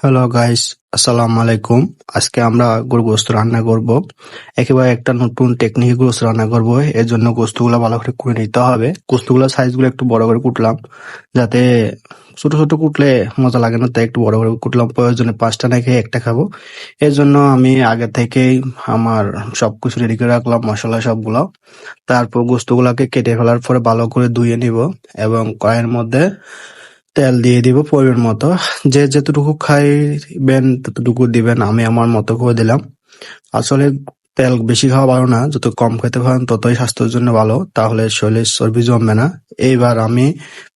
Hello guys আসসালামু আলাইকুম আজকে আমরা গরু গোস্ত রান্না করব। একেবারে একটা নতুন টেকনিক গোস্ত রান্না করব। এর জন্য গোস্তগুলো ভালো করে কুটে নিতে হবে। গোস্তগুলো সাইজগুলো একটু বড় করে কুটলাম, যাতে ছোট ছোট কুটলে মজা লাগে না, তাই একটু বড় করে কুটলাম। প্রয়োজনে পাঁচটা না খেয়ে একটা খাব। এর জন্য আমি আগে থেকেই আমার সবকিছু রেডি করে রাখলাম, মশলা সবগুলো। তারপর গোস্তগুলোকে কেটে ফেলার পরে ভালো করে ধুয়ে নিব এবং কড়াইয়ের মধ্যে তেল দিয়ে দিব পরিমাণ মতো। যে যতটুকু খাইবেন ততটুকু দিবেন, আমি আমার মতো করে দিলাম। আসলে তেল বেশি খাওয়া ভালো না, যত কম খেতে পারেন ততই স্বাস্থ্যের জন্য ভালো, তাহলে শরীরে চর্বি জমবে না। এইবার আমি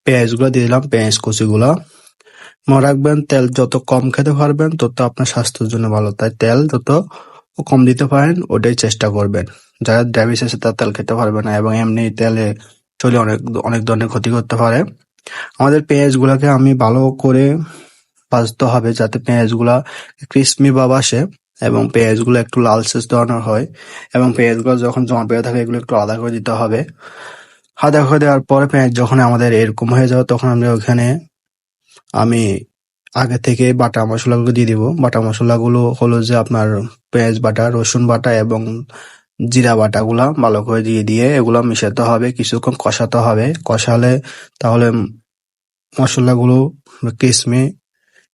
পেঁয়াজগুলো দিয়ে দিলাম, পেঁয়াজ কুচি গুলো মনে রাখবেন, তেল যত কম খেতে পারবেন, তত আপনার স্বাস্থ্যের জন্য ভালো। তাই তেল যত কম দিতে পারেন, ওটাই চেষ্টা করবেন। যারা ডায়াবেটিস আছে, তারা তেল খেতে পারবে না, এবং এমনি তেলে শরীরে অনেক অনেক ধরনের ক্ষতি করতে পারে। আমাদের পেঁয়াজগুলোকে আমি ভালো করে ভাজতে হবে যাতে পেঁয়াজগুলা ক্রিসপি ভাব আসে এবং পেঁয়াজগুলো একটু লালচে ধরনের হয় এবং পেঁয়াজগুলো যখন জমা পেয়ে থাকে এগুলো একটু আলাদা করে দিতে হবে। আদা করে দেওয়ার পরে পেঁয়াজ যখন আমাদের এরকম হয়ে যাবে তখন আমরা ওখানে আমি আগে থেকে বাটা মশলাগুলো দিয়ে দিব। বাটা মশলাগুলো হলো যে আপনার পেঁয়াজ বাটা, রসুন বাটা এবং জিরা বাটাগুলা ভালো করে দিয়ে দিয়ে এগুলো মিশাতে হবে, কিছুক্ষণ কষাতে হবে। কষালে তাহলে মশলাগুলো কিসমে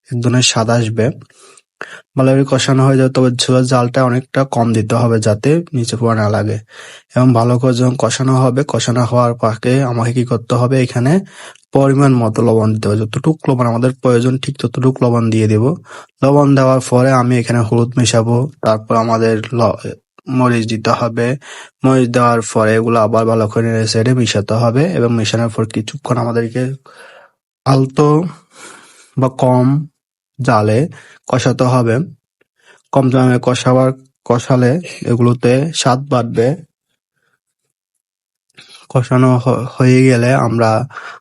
এক ধরনের স্বাদ আসবে। ভালো করে কষানো হয়ে যাবে, তবে ঝোলের জালটা অনেকটা কম দিতে হবে যাতে নিচে পড়া না লাগে। এবং ভালো করে যখন কষানো হবে, কষানো হওয়ার পাকে আমাকে কি করতে হবে, এখানে পরিমাণ মতো লবণ দিতে হবে। যতটুক লবণ আমাদের প্রয়োজন, ঠিক ততটুক লবণ দিয়ে দেব। লবণ দেওয়ার পরে আমি এখানে হলুদ মেশাবো, তারপর আমাদের মরিচ দিতে হবে। মরিচ দেওয়ার পরে এগুলো আবার ভালো করে নেড়ে চেড়ে মিশাতে হবে এবং মেশানোর পর কিছুক্ষণ আমাদেরকে আলতো বা কম জালে কষাতে হবে। কম জালে কষাবার কষালে এগুলোতে স্বাদ বাড়বে। কষানো হয়ে গেলে আমরা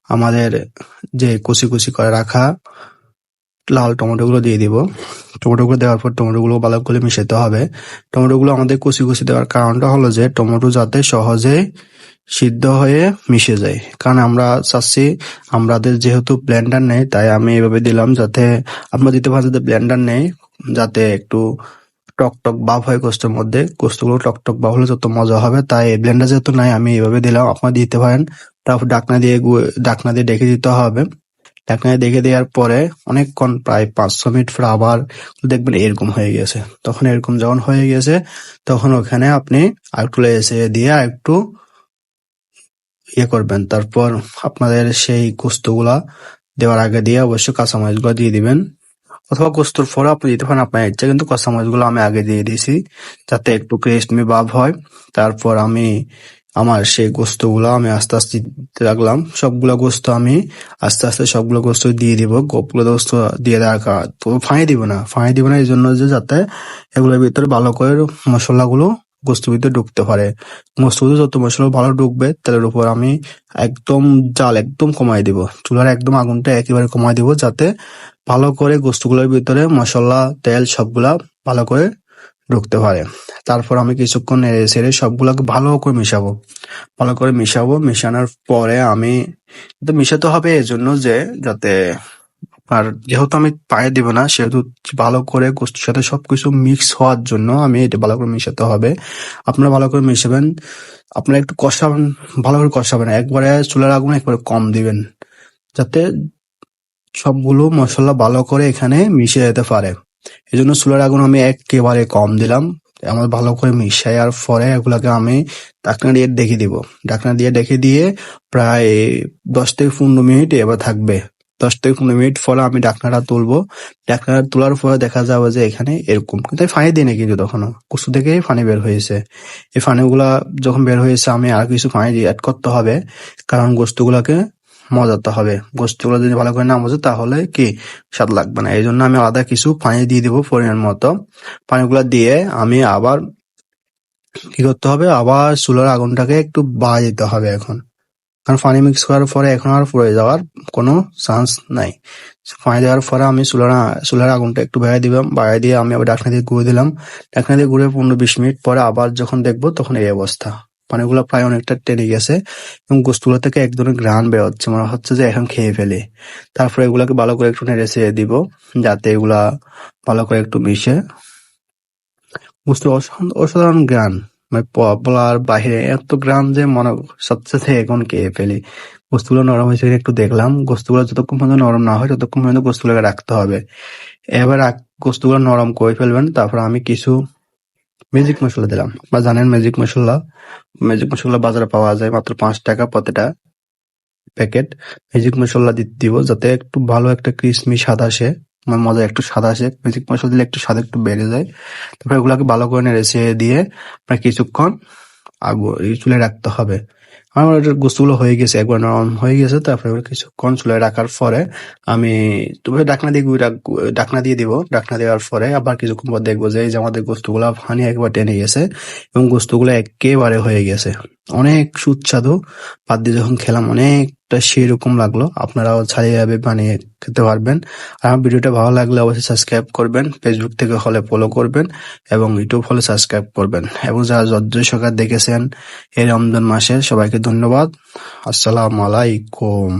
আমাদের যে কুচি কুচি করে রাখা লাল টমেটো গুলো দিয়ে দিব। টমেটো গুলো দেওয়ার পর টমেটো গুলো ভালো করে মিশাতে হবে। টমেটো গুলো আমাদের কুচি কুচি দেওয়ার কারণটা হলো যে টমেটো যাতে সহজে সিদ্ধ হয়ে মিশে যায়। কারণ আমরা চাচ্ছি আমাদের যেহেতু ব্লেন্ডার নেই, তাই আমি এভাবে দিলাম যাতে আপনারা দিতে পারেন যাতে ব্লেন্ডার নেই, যাতে একটু টক টক ভাব হয় গোস্তের মধ্যে। গোস্তগুলো টক টক ভাব হলে যত মজা হবে, তাই ব্লেন্ডার যেহেতু নাই, আমি এভাবে দিলাম। আপনারা দিতে পারেন। তারপর ডাকনা দিয়ে ডাকনা দিয়ে ডেকে দিতে হবে। ঢাকনা দেখে দেওয়ার পরে অনেকক্ষণ প্রায় পাঁচশো মিনিট পর আবার দেখবেন এরকম হয়ে গেছে। তখন এরকম যখন হয়ে গেছে, তখন ওখানে আপনি আরেকটু এসে দিয়ে আরেকটু ইয়ে করবেন। তারপর আপনাদের সেই গোস্তগুলা দেওয়ার আগে দিয়ে অবশ্যই কাঁচামরিচগুলো দিয়ে দিবেন। অথবা গোস্তর পরে আপনি দিতে পারেন, আপনার ইচ্ছা, কিন্তু কাঁচামরিচগুলো আমি আগে দিয়ে দিয়েছি, যাতে একটু ক্রিসমি ভাব হয়। তারপর আমি আমার সেই গোস্তগুলো আমি আস্তে আস্তে দিতে লাগলাম। সবগুলো গোস্ত আমি আস্তে আস্তে সবগুলো গোস্ত দিয়ে দিব। গোপগুলো গোস্ত দিয়ে দেওয়ার তো ফাঁই দিব না ফাঁয়ে দিব না, এই জন্য যে যাতে এগুলোর ভিতরে ভালো করে মশলাগুলো গোস্তের ভিতরে ঢুকতে পারে। গোস্ত যত মশলা ভালো ঢুকবে, তেলের উপর আমি একদম জাল একদম কমাই দিব। চুলার একদম আগুনটা একেবারে কমাই দিব, যাতে ভালো করে গোস্তগুলোর ভিতরে মশলা, তেল সবগুলা ভালো করে ঢুকতে পারে। তারপর আমি কিছুক্ষণ নেড়ে ছেড়ে সবগুলোকে ভালো করে মিশাবো। ভালো করে মিশাবো। মিশানোর পরে আমি মিশাতে হবে এজন্য যে, যাতে আর যেহেতু আমি পায়ে দিব না, সেহেতু ভালো করে গোস্তের সাথে সবকিছু মিক্স হওয়ার জন্য আমি এটা ভালো করে মিশাতে হবে। আপনারা ভালো করে মিশাবেন। আপনারা একটু কষাবেন, ভালো করে কষাবেন। একবারে চুলার আগুন একবারে কম দিবেন। যাতে সবগুলো মশলা ভালো করে এখানে মিশে যেতে পারে। এই জন্য চুলার আগুন আমি একেবারে কম দিলাম। আমার ভালো করে মিশাইয়ার পরে এগুলাকে আমি ঢাকনা দিয়ে ডেকে দিব। ঢাকনা দিয়ে ডেকে দিয়ে প্রায় দশ থেকে পনেরো মিনিট এবার থাকবে। দশ থেকে পনেরো মিনিট পরে আমি ঢাকনাটা তুলবো। ঢাকনাটা তোলার পরে দেখা যাবে যে এখানে এরকম। কিন্তু ফানি দিই না কিন্তু তখনও। কুসু থেকে ফানি বের হয়েছে। এই ফানিগুলা যখন বের হয়েছে আমি আর কিছু ফানি অ্যাড করতে হবে। কারণ গোস্তগুলাকে মজাতে হবে। গোস্তগুলো যদি ভালো করে না মজে, তাহলে কি স্বাদ লাগবে না? এই জন্য আমি আলাদা কিছু পানি দিয়ে দিব পরিমাণ মতো। পানিগুলো দিয়ে আমি আবার কি করতে হবে? আবার চুলার আগুনটাকে একটু বাড়া দিতে হবে এখন। কারণ পানি মিক্স করার পরে এখন আর পড়ে যাওয়ার কোনো চান্স নাই। পানি দেওয়ার পরে আমি চুলার চুলার আগুনটা একটু বাড়াই দিলাম বাড়াই দিয়ে আমি আবার ডাকনা দিয়ে ঘুরে দিলাম। ডাকনা দিয়ে ঘুরে পনেরো বিশ মিনিট পরে আবার যখন দেখব তখন এই অবস্থা। পানিগুলো প্রায় অনেকটা টেনে গেছে এবং গোস্তগুলো থেকে এক ধরনের ঘ্রাণ বের হচ্ছে। মনে হচ্ছে যে এখন খেয়ে ফেলি। তারপরে এগুলাকে ভালো করে একটু নেড়ে চেড়ে দিব, যাতে এগুলা ভালো করে একটু মিশে। গোস্ত অসাধারণ গ্রান মানে বলার বাহিরে এত গ্রান যে মনে সবচেয়ে এখন খেয়ে ফেলি। গোস্তগুলো নরম হয়েছে একটু দেখলাম। গোস্তগুলো যতক্ষণ পর্যন্ত নরম না হয়, ততক্ষণ পর্যন্ত গোস্তগুলোকে রাখতে হবে। এবার গোস্তগুলো নরম করে ফেলবেন। তারপর আমি কিছু ম্যাজিক মশলা দিলাম। বা জানেন ম্যাজিক মশলা? ম্যাজিক মশলা বাজারে পাওয়া যায় মাত্র পাঁচ টাকা প্রতিটা প্যাকেট ম্যাজিক মশলা দিতে দিব যাতে একটু ভালো একটা ক্রিসমি স্বাদ আসে মানে মজা একটু স্বাদ আসে। ম্যাজিক মশলা দিলে একটু স্বাদ একটু বেড়ে যায়। তারপরে ওগুলাকে ভালো করে নেড়ে দিয়ে প্রায় কিছুক্ষণ আগু চুলে রাখতে হবে। আমার ওটার গোস্তগুলো হয়ে গেছে, একবার নরম হয়ে গেছে, তারপরে কিছু কিছুক্ষণ চুলে রাখার পরে আমি তবে ডাকনা দিয়ে ডাকনা দিয়ে দিব। ডাকনা দেওয়ার পরে আবার কিছুক্ষণ পর দেখব যে আমাদের গোস্তগুলো ফানি একবার টেনে গেছে এবং গোস্তগুলো একেবারে হয়ে গেছে। অনেক সুস্বাদু। বাদ দিয়ে যখন খেলাম অনেকটা সেরকম লাগল। আপনারাও ছাড়িয়ে যাবে, বানিয়ে খেতে পারবেন। আর আমার ভিডিওটা ভালো লাগলে অবশ্যই সাবস্ক্রাইব করবেন ফেসবুক থেকে হলে ফলো করবেন এবং ইউটিউব হলে সাবস্ক্রাইব করবেন। এবং যারা যজ্ঞ সরকার দেখেছেন, এই রমজান মাসে সবাইকে ধন্যবাদ। আসসালাম আলাইকুম।